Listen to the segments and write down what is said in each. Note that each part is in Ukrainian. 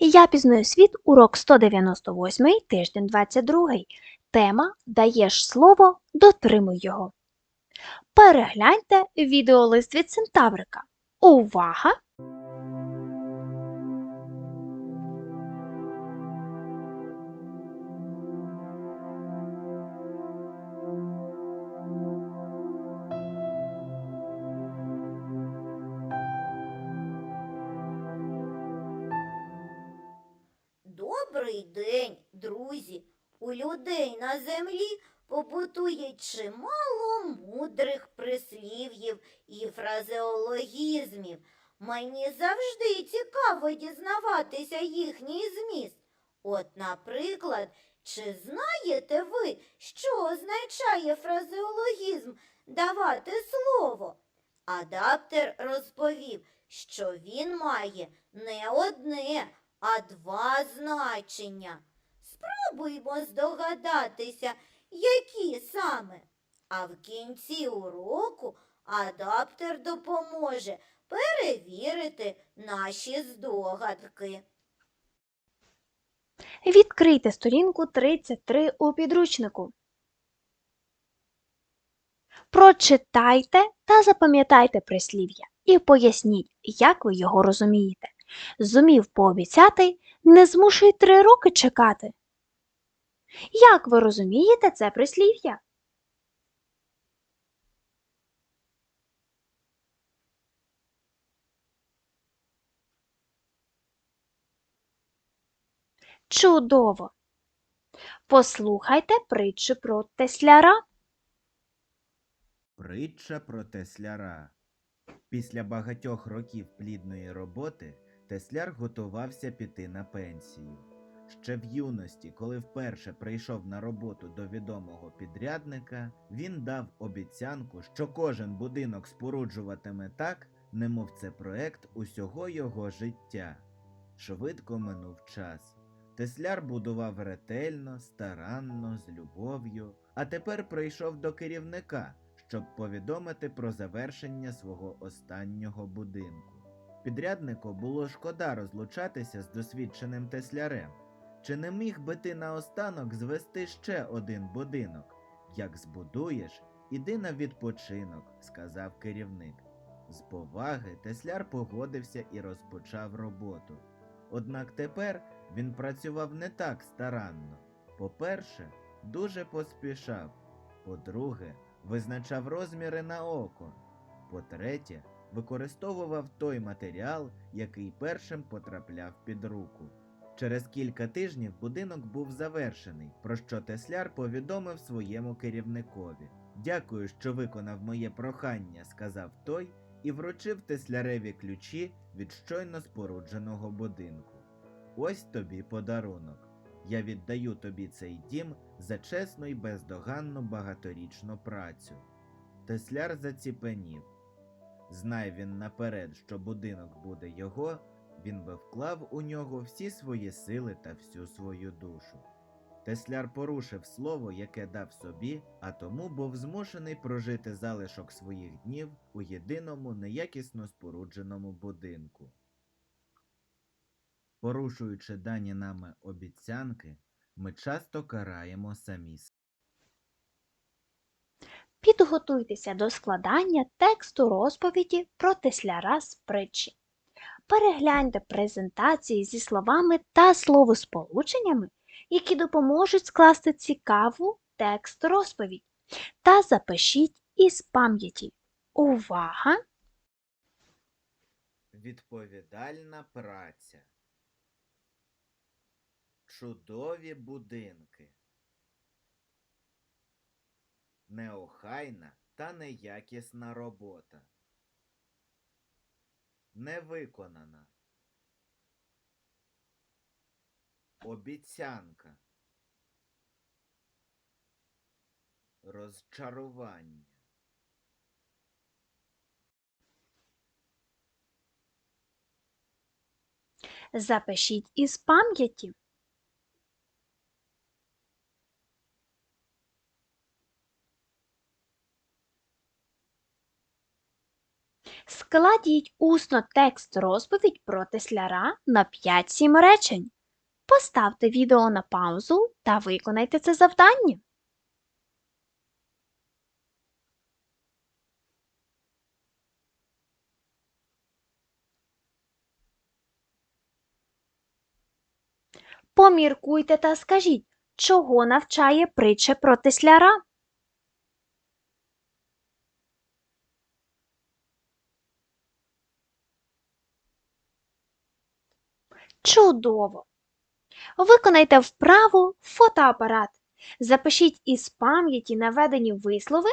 Я пізнаю світ, урок 198, тиждень 22. Тема Даєш слово, дотримуй його. Перегляньте відеолист від Центаврика. Увага! Добрий день, друзі! У людей на землі побутує чимало мудрих прислів'їв і фразеологізмів. Мені завжди цікаво дізнаватися їхній зміст. От, наприклад, чи знаєте ви, що означає фразеологізм давати слово? Адаптер розповів, що він має не одне, а два значення. Спробуймо здогадатися, які саме. А в кінці уроку адаптер допоможе перевірити наші здогадки. Відкрийте сторінку 33 у підручнику. Прочитайте та запам'ятайте прислів'я і поясніть, як ви його розумієте. Зумів пообіцяти, не змушуй три роки чекати. Як ви розумієте це прислів'я? Чудово! Послухайте притчу про тесляра. Притча про тесляра. Після багатьох років плідної роботи тесляр готувався піти на пенсію. Ще в юності, коли вперше прийшов на роботу до відомого підрядника, він дав обіцянку, що кожен будинок споруджуватиме так, немов це проект усього його життя. Швидко минув час. Тесляр будував ретельно, старанно, з любов'ю, а тепер прийшов до керівника, щоб повідомити про завершення свого останнього будинку. Підряднику було шкода розлучатися з досвідченим теслярем. Чи не міг би ти наостанок звести ще один будинок? Як збудуєш, іди на відпочинок, сказав керівник. З поваги тесляр погодився і розпочав роботу. Однак тепер він працював не так старанно. По-перше, дуже поспішав. По-друге, визначав розміри на око. По-третє, використовував той матеріал, який першим потрапляв під руку. Через кілька тижнів будинок був завершений, про що тесляр повідомив своєму керівникові. Дякую, що виконав моє прохання, сказав той і вручив тесляреві ключі від щойно спорудженого будинку. Ось тобі подарунок. Я віддаю тобі цей дім за чесну і бездоганну багаторічну працю. Тесляр заціпенів. Знай він наперед, що будинок буде його, він би вклав у нього всі свої сили та всю свою душу. Тесляр порушив слово, яке дав собі, а тому був змушений прожити залишок своїх днів у єдиному неякісно спорудженому будинку. Порушуючи дані нами обіцянки, ми часто караємо самі. Підготуйтеся до складання тексту розповіді про тесляра з притчі. Перегляньте презентації зі словами та словосполученнями, які допоможуть скласти цікаву текст розповідь. Та запишіть із пам'яті. Увага! Відповідальна праця. Чудові будинки. Неохайна та неякісна робота. Невиконана. Обіцянка. Розчарування. Запишіть із пам'яті. Складіть усно текст розповідь про тесляра на 5-7 речень. Поставте відео на паузу та виконайте це завдання. Поміркуйте та скажіть, чого навчає притча про тесляра. Чудово! Виконайте вправу фотоапарат. Запишіть із пам'яті наведені вислови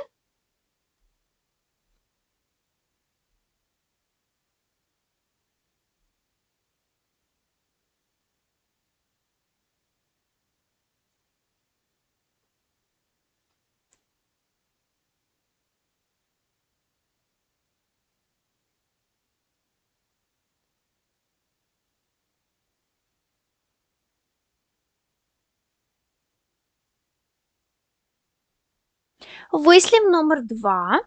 Вислів номер 2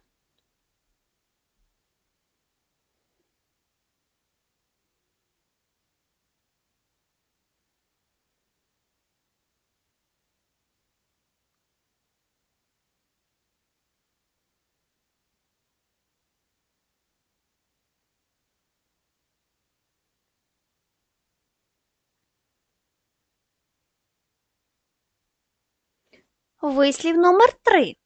Вислів номер 3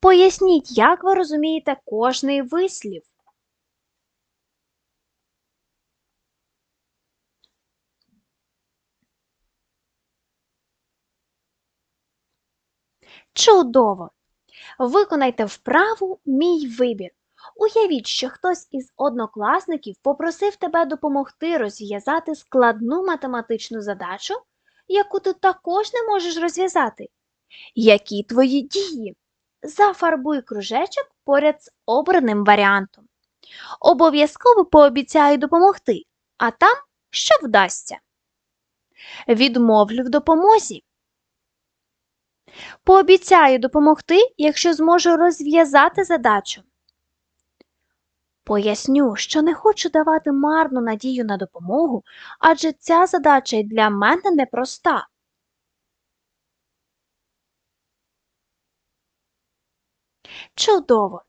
Поясніть, як ви розумієте кожний вислів. Чудово! Виконайте вправу Мій вибір. Уявіть, що хтось із однокласників попросив тебе допомогти розв'язати складну математичну задачу, яку ти також не можеш розв'язати. Які твої дії? Зафарбуй кружечок поряд з обраним варіантом. Обов'язково пообіцяю допомогти, а там що вдасться. Відмовлю в допомозі. Пообіцяю допомогти, якщо зможу розв'язати задачу. Поясню, що не хочу давати марну надію на допомогу, адже ця задача для мене непроста. Чудово!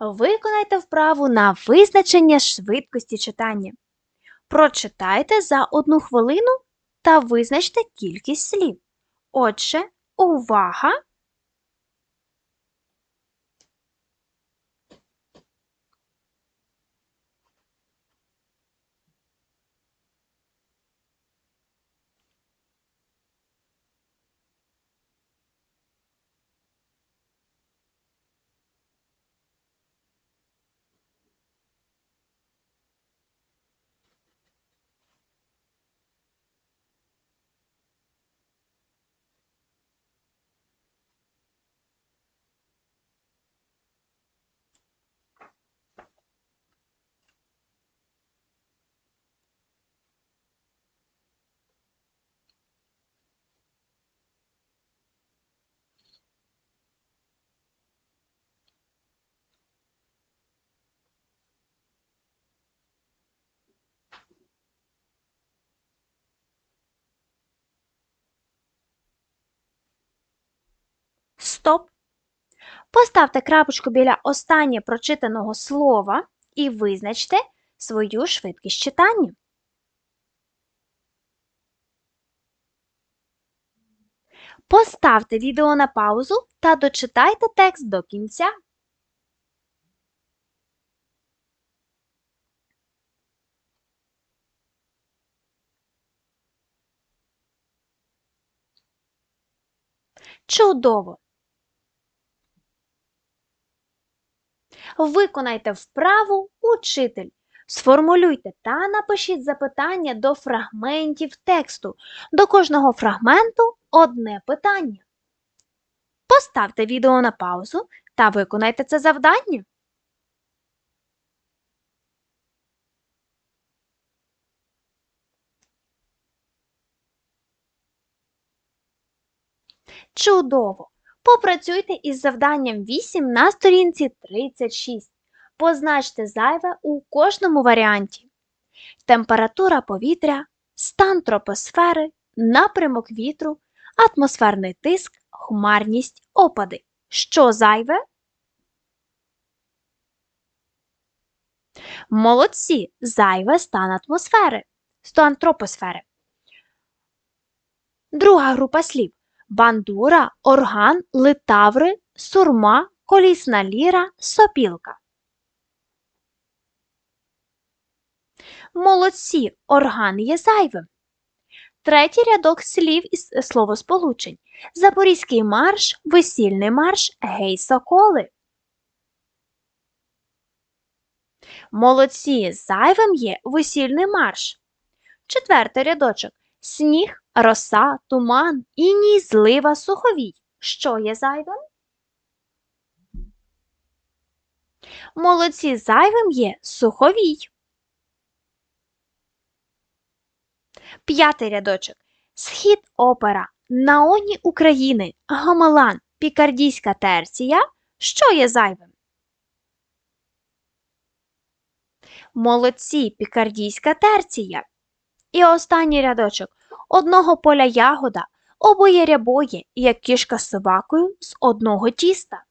Виконайте вправу на визначення швидкості читання. Прочитайте за одну хвилину та визначте кількість слів. Отже, увага! Стоп! Поставте крапочку біля останнє прочитаного слова і визначте свою швидкість читання. Поставте відео на паузу та дочитайте текст до кінця. Чудово! Виконайте вправу учитель. Сформулюйте та напишіть запитання до фрагментів тексту. До кожного фрагменту одне питання. Поставте відео на паузу та виконайте це завдання. Чудово! Попрацюйте із завданням 8 на сторінці 36. Позначте зайве у кожному варіанті. Температура повітря, стан тропосфери, напрямок вітру, атмосферний тиск, хмарність, опади. Що зайве? Молодці! Зайве стан атмосфери, стан тропосфери. Друга група слів бандура, орган, литаври, сурма, колісна ліра, сопілка. Молодці, орган є зайвим. Третій рядок слів із словосполучень. Запорізький марш, весільний марш, гей соколи. Молодці, зайвим є весільний марш. Четвертий рядочок. Сніг, роса, туман, іній, злива, суховій. Що є зайвим? Молодці зайвим є суховій. П'ятий рядочок. Схід опера, наоні України, гамалан, пікардійська терція. Що є зайвим? Молодці, пікардійська терція. І останній рядочок. Одного поля ягода, обоє рябоє, як кішка з собакою з одного тіста.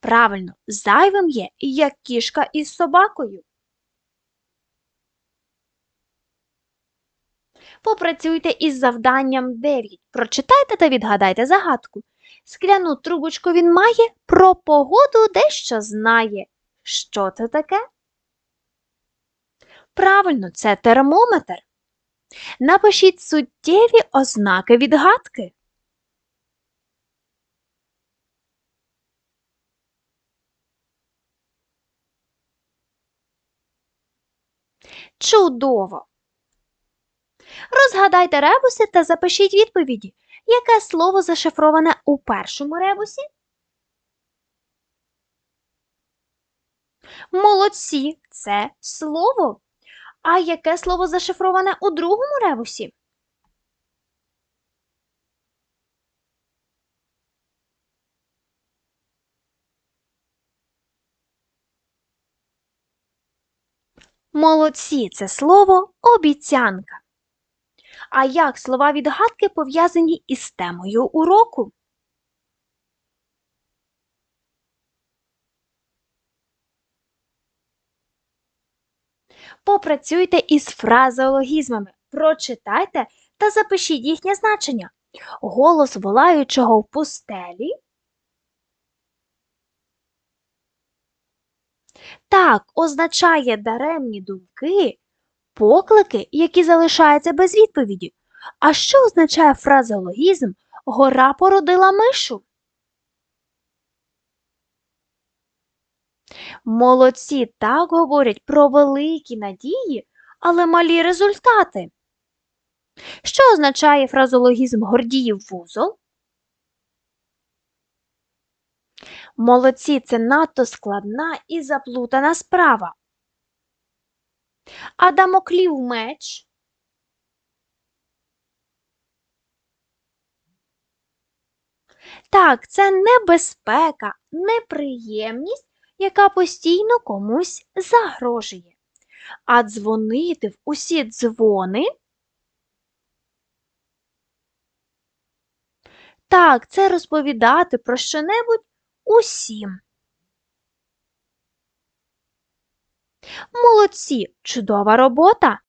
Правильно, зайвим є, як кішка із собакою. Попрацюйте із завданням 9. Прочитайте та відгадайте загадку. Скляну трубочку він має, про погоду дещо знає. Що це таке? Правильно, це термометр. Напишіть суттєві ознаки відгадки. Чудово! Розгадайте ребуси та запишіть відповіді. Яке слово зашифроване у першому ребусі? Молодці, це слово. А яке слово зашифроване у другому ребусі? Молодці, це слово обіцянка. А як слова відгадки пов'язані із темою уроку? Попрацюйте із фразеологізмами, прочитайте та запишіть їхнє значення. Голос волаючого в пустелі. Так, означає даремні думки, поклики, які залишаються без відповіді. А що означає фразеологізм Гора породила мишу? Молодці так говорять про великі надії, але малі результати. Що означає фразеологізм Гордіїв вузол? Молодці це надто складна і заплутана справа. А дамоклів меч? Так, це небезпека, неприємність, яка постійно комусь загрожує. А дзвонити в усі дзвони. Так, це розповідати про що-небудь усім. Молодці, чудова робота!